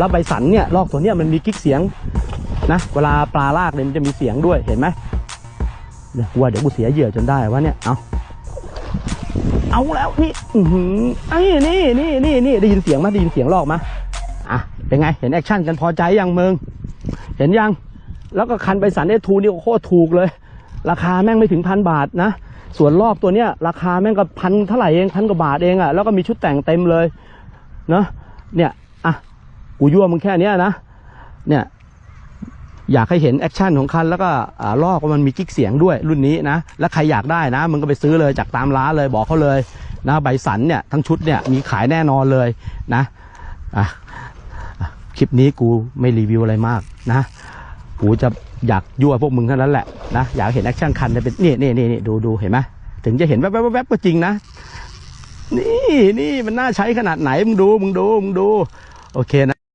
แล้วใบสันเนี่ยลอกตัวเนี้ยมันมีกิ๊กเสียงนะเวลาปลาลากเนี่ยมันจะมีเสียงด้วยเห็นไหมเนี่ยกูว่าเดี๋ยวกูเสียเหยื่อจนได้วะเนี่ยเอาเอาแล้วนี่อือหือไอ้นี่นี่นี่นี่ได้ยินเสียงไหมได้ยินเสียงลอกไหมอะเป็นไงเห็นแอคชั่นกันพอใจยังมึงเห็นยัง แล้วก็คันใบสันเอทูนี่โคตรถูกเลย ราคาแม่งไม่ถึงพันบาทนะส่วนรอบตัวเนี้ยราคาแม่งก็พันเท่าไหร่เองพันกว่าบาทเองอะ่ะแล้วก็มีชุดแต่งเต็มเลยเนาะเนี่ยอะ กูยั่วมึงแค่เนี้ยนะเนี่ยอยากให้เห็นแอคชั่นของคันแล้วก็อ่าลอกว่ามันมีกิ๊กเสียงด้วยรุ่นนี้นะ แล้วใครอยากได้นะ มึงก็ไปซื้อเลยจากตามร้านเลยบอกเขาเลยนะใบสันเนี่ยทั้งชุดเนี่ยมีขายแน่นอนเลยนะอะคลิปนี้กูไม่รีวิวอะไรมากนะกูจะอยากยั่วพวกมึงเท่านั้นแหละนะอยากเห็นแอคชั่นคันเป็นนี่นี่นี่นี่ดูดูเห็นไหมถึงจะเห็นแวบแวบแวบบก็จริงนะ นี่นี่มันน่าใช้ขนาดไหนมึงดูมึงดูมึงดู โอเคนะ